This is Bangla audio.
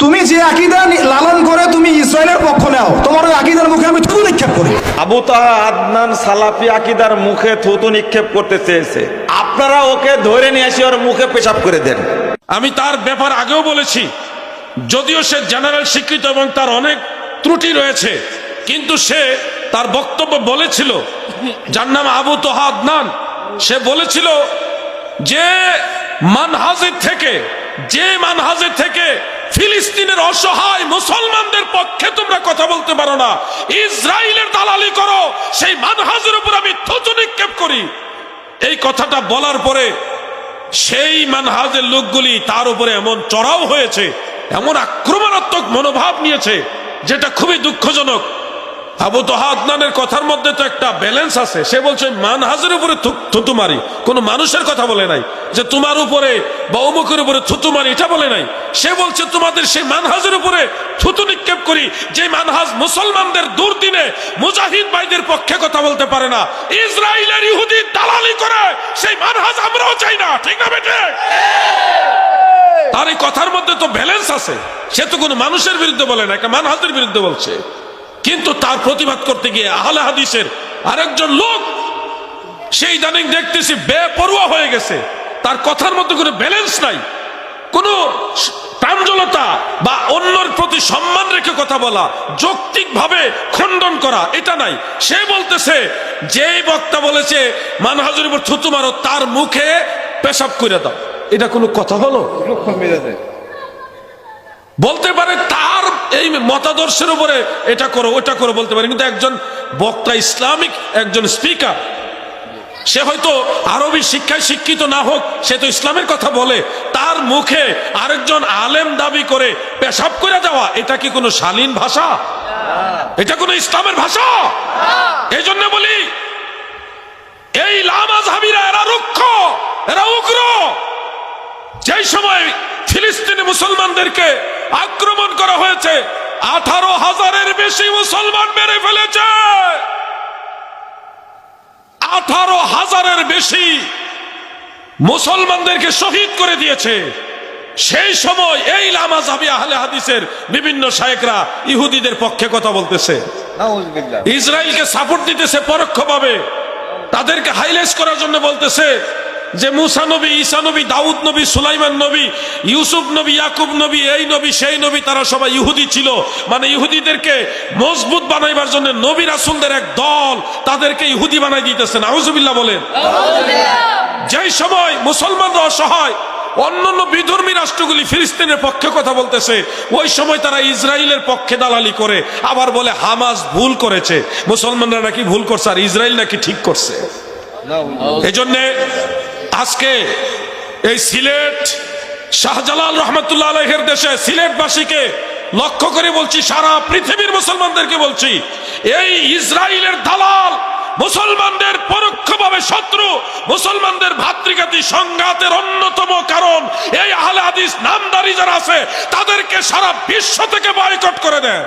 তুমি যে আকিদা লালন করে তুমি ইসরায়েলের পক্ষ নাও তোমার ওই আকিদার মুখে আমি থুতু নিক্ষেপ করি। আবু তাহা আদনান সালাফি আকিদার মুখে থুতু নিক্ষেপ করতে চেয়েছে। আপনারা ওকে ধরে নিয়ে এসে ওর মুখে পেশাব করে দেন। আমি তার ব্যাপার আগেও বলেছি। যদিও সে জেনারেল শিক্ষিত এবং তার অনেক ত্রুটি রয়েছে কিন্তু সে তার বক্তব্য বলেছিল। যার নাম আবু তোহা আদনান। সে বলেছিল যে মানহাজের থেকে যে মানহাজের থেকে ফিলিস্তিনের অসহায় মুসলমানদের পক্ষে তোমরা কথা বলতে পারো না। ইসরায়েলের দালালি করো, সেই মানহাজের উপর আমি থুতু নিক্ষেপ করি। এই কথাটা বলার পরে সেই মানহাজের লোকগুলি তার উপরে এমন চড়াও হয়েছে, এমন আক্রমণাত্মক মনোভাব নিয়েছে, যেটা খুবই দুঃখজনক। আবু তোহা কথার মধ্যে তো একটা ব্যালেন্স আছে। সে বলছে, মানহাজের উপরে থুতু মারি কোনো মানুষের কথা বলে নাই। যে তোমার উপরে বা অমুকের উপরে থুতু মারি এটা বলে নাই। সে বলছে, তোমাদের সেই মানহাজের উপরে থুতু নিক্ষেপ করি যে মানহাজ মুসলমানদের দুর্দিনে মুজাহিদ ভাইদের পক্ষে কথা বলতে পারে না। ইসরায়েলের ইহুদি দালালি করে, সেই মানহাজ আমরাও চাই না। ঠিক না বেটে তার এই কথার মধ্যে তো ব্যালেন্স আছে। সে তো কোনো মানুষের বিরুদ্ধে বলে না একটা মানহাজের বিরুদ্ধে বলছে। কিন্তু তার প্রতিবাদ করতে গিয়ে আহলে হাদিসের আরেকজন লোক সেই ইদানিং দেখতেছি বেপরোয়া হয়ে গেছে। তার কথার মধ্যে কোনো ব্যালেন্স নাই। কোনো প্রাঞ্জলতা বা অন্যর প্রতি সম্মান রেখে কথা বলা যৌক্তিক ভাবে খণ্ডন করা এটা নাই। সে বলতেছে যেই বক্তা বলেছে মানহাজের উপর থুতু মারো তার মুখে পেশাব করে দাও। এটা কোনো কথা হলো? বলতে পারে তার এই মতাদর্শের উপরে এটা করো, ওটা করো বলতে পারে। কিন্তু একজন বক্তা ইসলামিক, একজন স্পিকার, সে হয়তো আরবি শিক্ষায় শিক্ষিত না হোক, সে তো ইসলামের কথা বলে। তার মুখে আরেকজন আলেম দাবি করে পেশাব করে দেওয়া, এটা কি কোনো শালীন ভাষা? এটা কোনো ইসলামের ভাষা? এই জন্য বলি, এই লামাজহাবিরা এরা রুক্ষ, এরা উগ্র। যেই সময় ফিলিস্তিনি মুসলমানদেরকে আক্রমণ করা হয়েছে। আঠারো হাজারের বেশি মুসলমান মেরে ফেলেছে। আঠারো হাজারের বেশি মুসলমানদেরকে শহীদ করে দিয়েছে। সেই সময় এই লামাজাবি আহলে হাদিসের বিভিন্ন শায়েকরা ইহুদিদের পক্ষে কথা বলতেছে। ইসরায়েলকে সাপোর্ট দিতেছে পরোক্ষভাবে। তাদেরকে হাইলাইট করার জন্য বলতেছে যে মুসা নবী ঈসা নবী দাউদ নবী সুলাইমান নবী ইউসুফ নবী ইয়াকুব নবী এই নবী সেই নবী তারা সবাই ইহুদি ছিল। মানে ইহুদিদেরকে মজবুত বানাইবার জন্য নবী রাসুলদের এক দল তাদেরকে ইহুদি বানাই দিতেছেন। আউজুবিল্লাহ বলেন। যেই সময় মুসলমানরা অসহায় অন্যান্য বিধর্মী রাষ্ট্রগুলি ফিলিস্তিনের পক্ষে কথা বলতেছে ওই সময় তারা ইসরায়েলের পক্ষে দালালি করে আবার বলে হামাস ভুল করেছে। মুসলমানরা নাকি ভুল করছে আর ইসরায়েল নাকি ঠিক করছে। এই জন্যে আজকে এই সিলেট শাহজালাল রহমতুল্লাহ আলহের দেশে সিলেটবাসীকে লক্ষ্য করে বলছি, সারা পৃথিবীর মুসলমানদেরকে বলছি, এই ইসরায়েলের দালাল মুসলমানদের পরোক্ষভাবে শত্রু, মুসলমানদের ভাতৃঘাতী সংঘাতের অন্যতম কারণ, এই আহলে হাদিস নামদারি যারা আছে, তাদেরকে সারা বিশ্ব থেকে বয়কট করে দেয়।